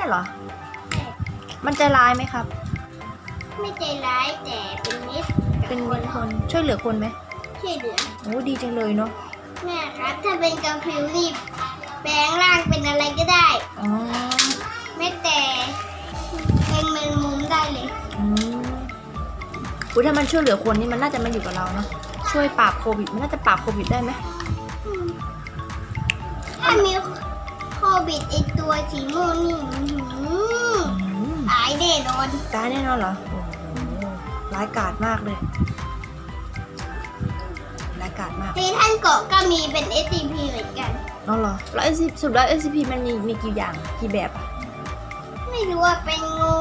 น่ะเหรอ มันใจร้ายไหมครับ ไม่ใจร้ายแต่เป็นมิตรกับเป็นคนคนช่วยเหลือคนไหมช่วยเหลือโอ้ดีจังเลยเนาะแม่ครับถ้าเป็นกาฟิวรีบแปลงร่างเป็นอะไรก็ได้อ๋อแม้แต่เป็นแมงมุมได้เลยอืมอุ้ยถ้ามันช่วยเหลือคนนี่มันน่าจะมาอยู่กับเราเนาะช่วยปราบโควิด มันน่าจะปราบโควิดได้ไหมอืมถ้ามี โควิดไอตัวสีม่วงนี่อื้อหืออืมตายแน่นอนตายแน่นอนเหรอโอ้โหร้ายกาจมากเลยร้ายกาจมากที่ท่านเกาะก็มีเป็น SCP เหมือนกันอ๋อเหรอแล้ว SCP สุดแล้ว SCP มันมีมีกี่อย่างกี่แบบอะไม่รู้ว่าเป็นงู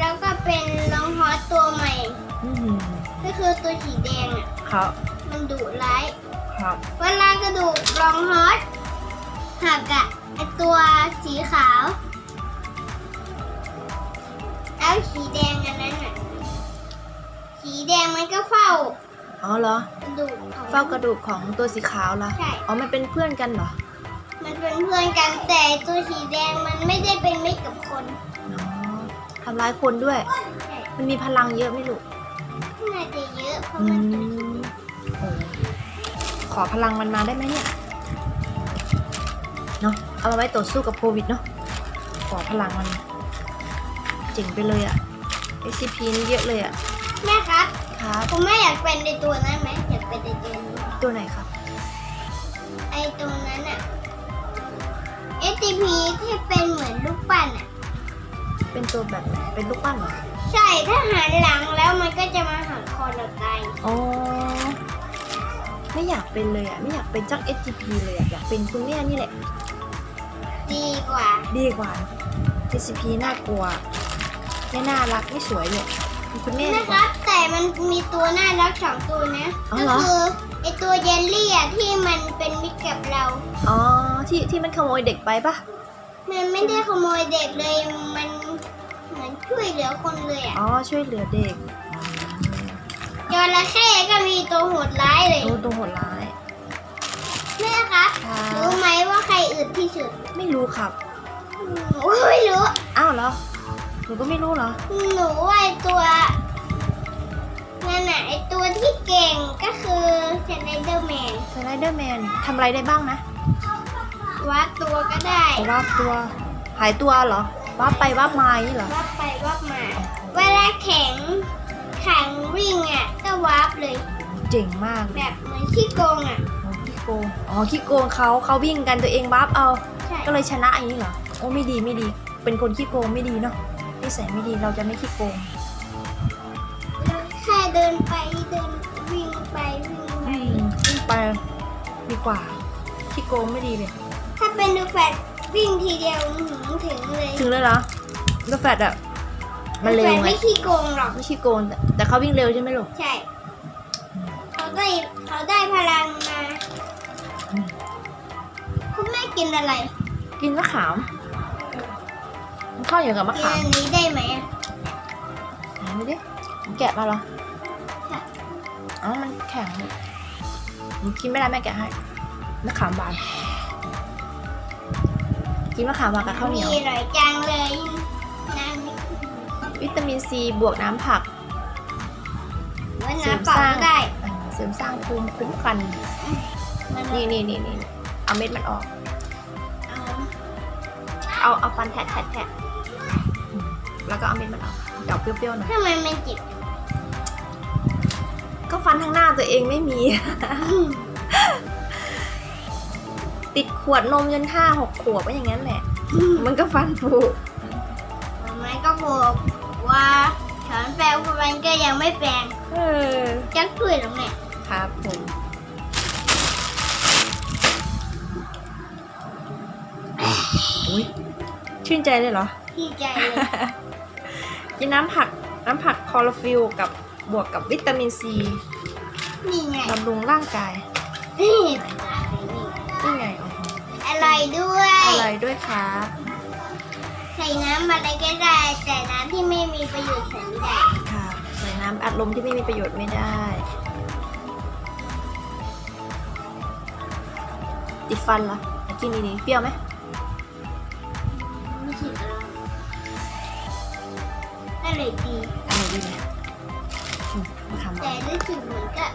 แล้วก็เป็นลองฮอสตัวใหม่ อืมก็คือตัวสีแดงอะ ครับมันดุร้าย ครับ เวลากระดูกลองฮอส หักอะไอตัวสีขาวแล้วสีแดงอันนั้นอะสีแดงมันก็เฝ้าอ๋อเหรอกระดูกของ เฝ้ากระดูกของตัวสีขาวละใช่ อ๋อ มันเป็นเพื่อนกันเหรอมันเป็นเพื่อนกันแต่ตัวสีแดงมันไม่ได้เป็นมิตรกับคนอ๋อทำร้ายคนด้วย ใช่มันมีพลังเยอะไหม่รู้น่าจะเยอะเพราะอืมันมโอ้ขอพลังมันมาได้ไหมเนี่ย เนาะเอามาไว้ต่อสู้กับโควิดเนาะขอพลังมันเจ๋งไปเลยอะ SCP นี่เยอะเลยอะแม่ครับครับผมไม่อยากเป็นในตัวนั้นไหมอยากเป็นในตัวนี้ตัวไหนครับ ไอตัวนั้นอะ SCP ที่เป็นเหมือนลูกปั้นอะเป็นตัวแบบไหนเป็นลูกปั้นเหรอใช่ถ้าหันหลังแล้วมันก็จะมาหักคอเราตายอ๋อไม่อยากเป็นเลยอะไม่อยากเป็นจัก SCP เลยอะอยากเป็นคุณแม่นี่แหละดีกว่า ดีกว่า SCP น่ากลัว ไม่น่ารักไม่สวยเลยเป็นคุณแม่ดีนะกคว่า รับ แต่มันมีตัวน่ารักสองตัวนะ อ๋อก็เหรอคือไอตัวเยลลี่อะที่มันเป็นมิตรกับเรา อ๋อที่ที่มันขโมยเด็กไปปะมันไม่ได้ขโมยเด็กเลย มันเหมือนช่วยเหลือคนเลยอะอ๋อช่วยเหลือเด็กจระเข้ก็มีตัวโหดร้ายเลยโอ้ตัวโหดร้าย แม่ครับ ค่ะรู้ไหมว่าใครอึดที่สุด ไม่รู้ครับ อืมโอ้ยไม่รู้อ้าวเหรอ หนูก็ไม่รู้เหรอ หนูว่าไอตัวนั่นน่ะไอตัวที่เก่งก็คือสไนเดอร์แมนสไลเดอร์แมนทำอะไรได้บ้างนะวัดตัวก็ได้วาบตัว หายตัวเหรอวาบไปวาบมาอย่างนี้เหรอ วับไปวับมา เวลาแข็งแข็งวิ่งอะก็วับเลย เจ๋งมากเลแบยบเหมือนขี้โกงอะ อ๋อขี้โกง อ๋อขี้โกงเขาเขาวิ่งกันตัวเองวาบเอา ใช่ก็เลยชนะอย่างนี้เหรอ โอ้ไม่ดีไม่ดี เป็นคนขี้โกงไม่ดีเนาะนิสัยไม่ดีเราจะไม่ขี้โกงแค่เดินไปเดินวิ่งไปวิ่งไปอืมวิ่งไปดีกว่าขี้โกงไม่ดีเลยถ้าเป็นดูแฟดวิ่งทีเดียวอื้อหือถึงเลยถึงเลยเหรอรถแฟดอะมันเร็วแฟดไงไม่ขี้โกงหรอกไม่ขี้โกงแต่แต่เขาวิ่งเร็วใช่ไหมลูกใช่เขาได้เขาได้พลังมาอืมคุณแม่กินอะไร กินมะขามมันเข้าวอยู่กับมะกินขามอันนี้ได้ไหมอะไหนดูดิมันแกะมาเหรอค่ะอ๋อมันแข็งหนูกินไม่ได้แม่แกะให้มะขามหวานกินมะขามหวานกับข้าวเหนียวมีอร่อยจังเลยน้ำนี่วิตามินซีบวกน้ำผักว่าน้ำเปล่าก็ได้เอ่อเสริมสร้างภูมิคุ้มกันมันนี่นี่นี่นี่เอาเม็ดมันออก เอาเอาเอาฟันแทะแทะแทะอืม แล้วก็เอาเม็ดมันออกเดี๋ยวเปรี้ยวๆหน่อย ทำไมมันจิบก็ฟันข้างหน้าตัวเองไม่มี ติดขวดนมจนห้าหกขวบก็อย่างนั้นแหละ มันก็ฟันผุมันก็บอกว่าถอนแปลงมันก็ยังไม่แปลงเออ จักพืชหรอกเนี่ยครับผมอุ้ยชื่นใจเลยเหรอ พี่ใจเลย กินน้ำผักน้ำผักคลอโรฟิลกับบวกกับวิตามินซีนี่ไงบำรุงร่างกายนี่นี่ไงอ๋ออร่อยด้วยอร่อยด้วยครับใส่น้ำอะไรก็ได้ แต่น้ำที่ไม่มีประโยชน์ใส่ไม่ได้ค่ะใส่น้ำอัดลมที่ไม่มีประโยชน์ไม่ได้ติดฟันเหรออยากกินดีๆเปรี้ยวไหมไม่ใช่อร่อย ร่อยดีอร่อยดีไหมอืมมะขามหวาแต่นรู้สึกเหมือนก็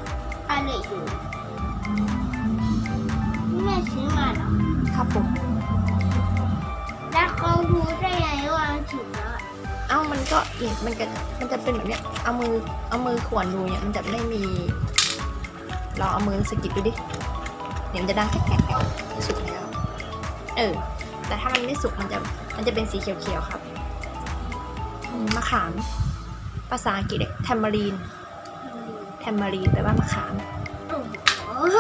อร่อยอยู่แม่ซื้อมาเหรอครับผม แล้วเขารู้ได้ไงว่าถึงแล้วอะเอ้ามันก็เนี่ยมันก็มันจะเป็นแบบเนี้ย เอามือ เอามือขวนดูเนี่ย มันจะไม่มีลองเอามือสะกิดดูดิเนี่ยมันจะดังแกรกแกรกแกรกสุกแล้ว เออ แต่ถ้ามันไม่สุกมันจะ มันจะเป็นสีเขียวๆครับอื มมะขาม ภาษาอังกฤษเรียกแทมมารีนแทมมารีนแปลว่ามะขาม โอ้โห